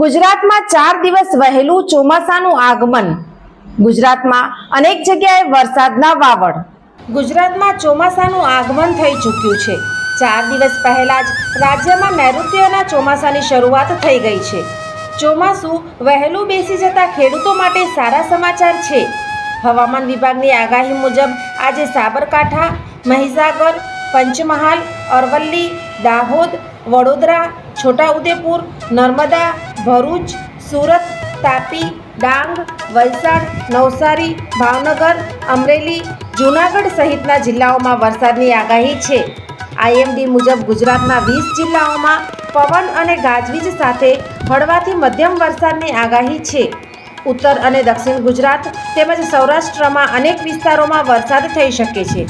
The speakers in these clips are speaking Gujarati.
ગુજરાતમાં ચાર દિવસ વહેલું ચોમાસાનું આગમન. ગુજરાતમાં અનેક જગ્યાએ વરસાદના વાવડ. ગુજરાતમાં ચોમાસાનું આગમન થઈ ચૂક્યું છે. ચાર દિવસ પહેલા જ રાજ્યમાં નૈઋત્યના ચોમાસાની શરૂઆત થઈ ગઈ છે. ચોમાસું વહેલું બેસી જતા ખેડૂતો માટે સારા સમાચાર છે. હવામાન વિભાગની આગાહી મુજબ આજે સાબરકાંઠા, મહીસાગર, પંચમહાલ, અરવલ્લી, દાહોદ, વડોદરા, છોટાઉદેપુર, નર્મદા ભરૂચ, સુરત, તાપી, ડાંગ, વલસાડ, નવસારી, ભાવનગર, અમરેલી, જૂનાગઢ સહિતના જિલ્લાઓમાં વરસાદની આગાહી છે. આઈએમડી મુજબ ગુજરાતના વીસ જિલ્લાઓમાં પવન અને ગાજવીજ સાથે હળવાથી મધ્યમ વરસાદની આગાહી છે. ઉત્તર અને દક્ષિણ ગુજરાત તેમજ સૌરાષ્ટ્રમાં અનેક વિસ્તારોમાં વરસાદ થઈ શકે છે.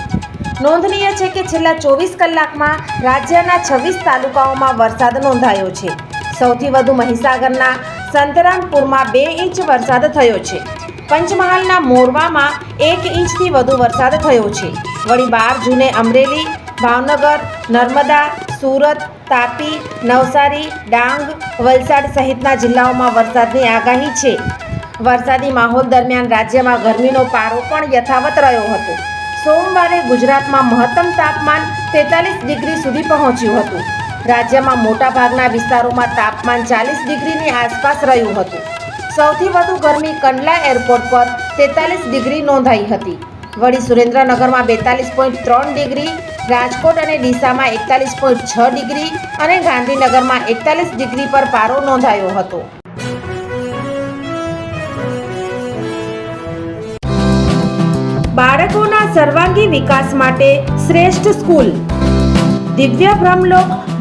નોંધનીય છે કે છેલ્લા ચોવીસ કલાકમાં રાજ્યના છવ્વીસ તાલુકાઓમાં વરસાદ નોંધાયો છે. સૌથી વધુ મહીસાગરના સંતરામપુરમાં બે ઇંચ વરસાદ થયો છે. પંચમહાલના મોરવામાં એક ઇંચથી વધુ વરસાદ થયો છે. વળી બાર જૂને અમરેલી, ભાવનગર, નર્મદા, સુરત, તાપી, નવસારી, ડાંગ, વલસાડ સહિતના જિલ્લાઓમાં વરસાદની આગાહી છે. વરસાદી માહોલ દરમિયાન રાજ્યમાં ગરમીનો પારો પણ યથાવત રહ્યો હતો. સોમવારે ગુજરાતમાં મહત્તમ તાપમાન તેતાલીસ ડિગ્રી સુધી પહોંચ્યું હતું. રાજ્યમાં મોટાભાગના વિસ્તારોમાં તાપમાન ચાલીસ ડિગ્રીની આસપાસ રહ્યું હતું. સૌથી વધુ ગરમી કંડલા એરપોર્ટ પર તેતાલીસ ડિગ્રી નોંધાઈ હતી. વળી સુરેન્દ્રનગરમાં બેતાલીસ પોઈન્ટ ત્રણ ડિગ્રી, રાજકોટ અને ડીસામાં એકતાલીસ પોઈન્ટ છ ડિગ્રી અને ગાંધીનગરમાં એકતાલીસ ડિગ્રી પર પારો નોંધાયો હતો. બાળકોના સર્વાંગી વિકાસ માટે શ્રેષ્ઠ સ્કૂલ. દિવ્ય બ્રહ્મલોક